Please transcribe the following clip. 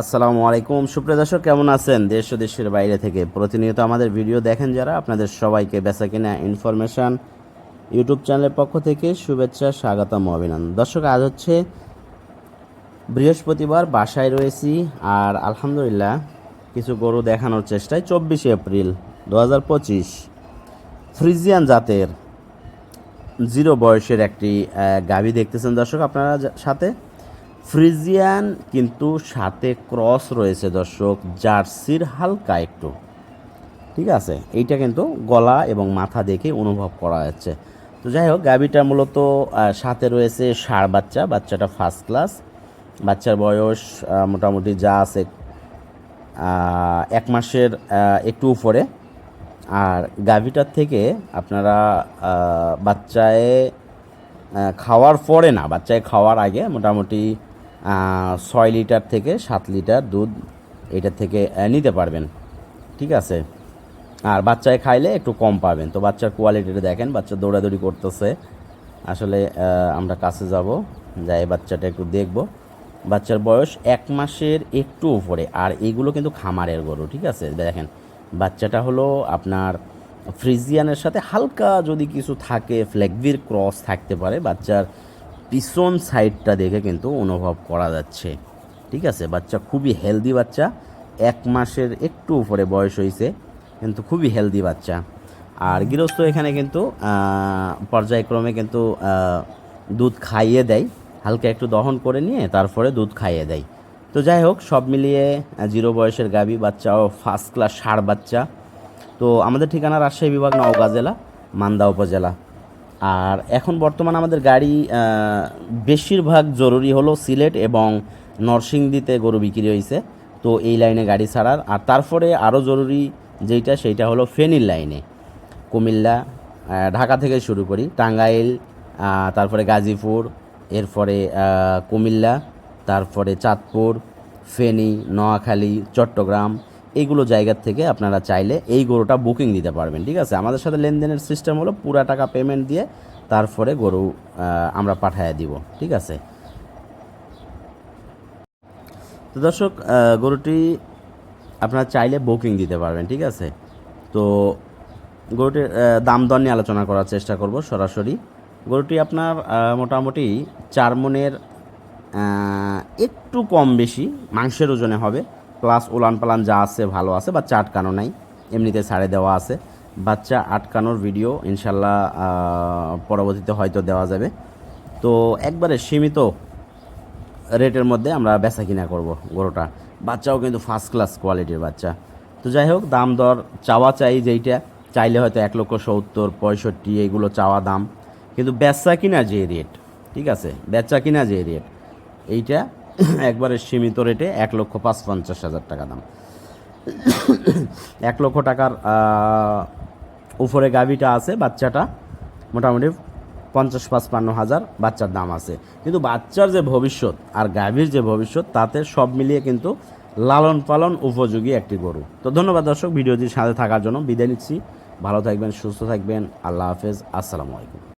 আসসালামু আলাইকুম। সুপ্রিয় দর্শক, কেমন আছেন? দেশ ও দেশের বাইরে থেকে প্রতিনিয়ত আমাদের ভিডিও দেখেন যারা। আপনাদের সবাইকে বেচা কিনা ইনফরমেশন ইউটিউব চ্যানেলের পক্ষ থেকে শুভেচ্ছা, স্বাগতম, অভিনন্দন। দর্শক, আজ হচ্ছে বৃহস্পতিবার, বাসায় রয়েছি আর আলহামদুলিল্লাহ কিছু গরু দেখানোর চেষ্টায়। চব্বিশে এপ্রিল দু হাজার পঁচিশ, ফ্রিজিয়ান জাতের, জিরো বয়সের একটি গাভী দেখতেছেন দর্শক আপনারা সাথে। ফ্রিজিয়ান, কিন্তু সাথে ক্রস রয়েছে দর্শক, জার্সির হালকা একটু। ঠিক আছে? এইটা কিন্তু গলা এবং মাথা দেখে অনুভব করা যাচ্ছে। তো যাই হোক, গাভীটা মূলত সাথে রয়েছে ষাঁড় বাচ্চা, বাচ্চাটা ফার্স্ট ক্লাস বাচ্চার বয়স মোটামুটি যা আছে এক মাসের একটু উপরে। আর গাভীটার থেকে আপনারা বাচ্চায় খাওয়ার পরে না, বাচ্চায় খাওয়ার আগে মোটামুটি ছয় লিটার থেকে সাত লিটার দুধ এটার থেকে নিতে পারবেন। ঠিক আছে? আর বাচ্চায় খাইলে একটু কম পাবেন। তো বাচ্চার কোয়ালিটিটা দেখেন, বাচ্চা দৌড়াদৌড়ি করতেছে। আসলে আমরা কাছে যাব, যাই বাচ্চাটা একটু দেখব। বাচ্চার বয়স এক মাসের একটু উপরে, আর এইগুলো কিন্তু খামারের গরু, ঠিক আছে? দেখেন, বাচ্চাটা হলো আপনার ফ্রিজিয়ানের সাথে হালকা যদি কিছু থাকে ফ্ল্যাগভির ক্রস থাকতে পারে, বাচ্চার পিছন সাইডটা দেখে কিন্তু অনুভব করা যাচ্ছে। ঠিক আছে? বাচ্চা খুবই হেলদি বাচ্চা। এক মাসের একটু উপরে বয়স হয়েছে কিন্তু খুবই হেলদি বাচ্চা। আর গৃহস্থ এখানে কিন্তু পর্যায়ক্রমে কিন্তু দুধ খাইয়ে দেয়। হালকা একটু দহন করে নিয়ে তারপরে দুধ খাইয়ে দেয়। তো যাই হোক, সব মিলিয়ে জিরো বয়সের গাভী বাচ্চা ও ফার্স্ট ক্লাস ষাঁড় বাচ্চা। তো আমাদের ঠিকানা রাজশাহী বিভাগ, নওগাঁ জেলা, মান্দা উপজেলা। আর এখন বর্তমান আমাদের গাড়ি বেশিরভাগ জরুরি হলো সিলেট এবং নরসিংদীতে গরু বিক্রি হয়েছে তো এই লাইনে গাড়ি ছাড়ার। আর তারপরে আরও জরুরি যেইটা, সেইটা হলো ফেনীর লাইনে। কুমিল্লা ঢাকা থেকে শুরু করি। টাঙ্গাইল তারপরে গাজীপুর, এরপরে কুমিল্লা, তারপরে চাঁদপুর, ফেনী, নোয়াখালী, চট্টগ্রাম এইগুলো জায়গার থেকে আপনারা চাইলে এই গরুটা বুকিং দিতে পারবেন, ঠিক আছে? আমাদের সাথে লেনদেনের সিস্টেম হলো পুরা টাকা পেমেন্ট দিয়ে তারপরে গরু আমরা পাঠিয়ে দিব, ঠিক আছে? তো দর্শক গরুটি আপনারা চাইলে বুকিং দিতে পারবেন, ঠিক আছে? তো গরুটির দাম দর নিয়ে আলোচনা করার চেষ্টা করব সরাসরি। গরুটি আপনার মোটামুটি চার মনের একটু কম বেশি, মাংসের ওজনে হবে। প্লাস উলান পালান যা আছে, ভালো আছে বাচ্চা আটকানো নাই। এমনিতে ছাড়ে দেওয়া আছে। বাচ্চা আটকানোর ভিডিও ইনশাল্লাহ পরবর্তীতে হয়তো দেওয়া যাবে। তো একবারে সীমিত রেটের মধ্যে আমরা বেচা কিনা করব গরুটা। বাচ্চাও কিন্তু ফার্স্ট ক্লাস কোয়ালিটির বাচ্চা। তো যাই হোক, দাম দর, চাওয়া চাই যেইটা। চাইলে হয়তো এক লক্ষ সত্তর, পঁয়ষট্টি, এগুলো চাওয়া দাম। কিন্তু বেচা কিনা যে রেট ঠিক আছে? বেচা কিনা যে রেট এইটা একবারে সীমিত রেটে এক লক্ষ পাঁচ পঞ্চাশ হাজার টাকা দাম। এক লক্ষ টাকার উপরে গাভিটা আছে, বাচ্চাটা মোটামুটি পঞ্চাশ পাঁচপান্ন হাজার বাচ্চার দাম আছে। কিন্তু বাচ্চার যে ভবিষ্যৎ আর গাভীর যে ভবিষ্যৎ, তাতে সব মিলিয়ে কিন্তু লালন পালন উপযোগী একটি গরু। তো ধন্যবাদ দর্শক, ভিডিওটির সাথে থাকার জন্য বিদায় নিচ্ছি। ভালো থাকবেন, সুস্থ থাকবেন। আল্লাহ হাফেজ। আসসালামু আলাইকুম।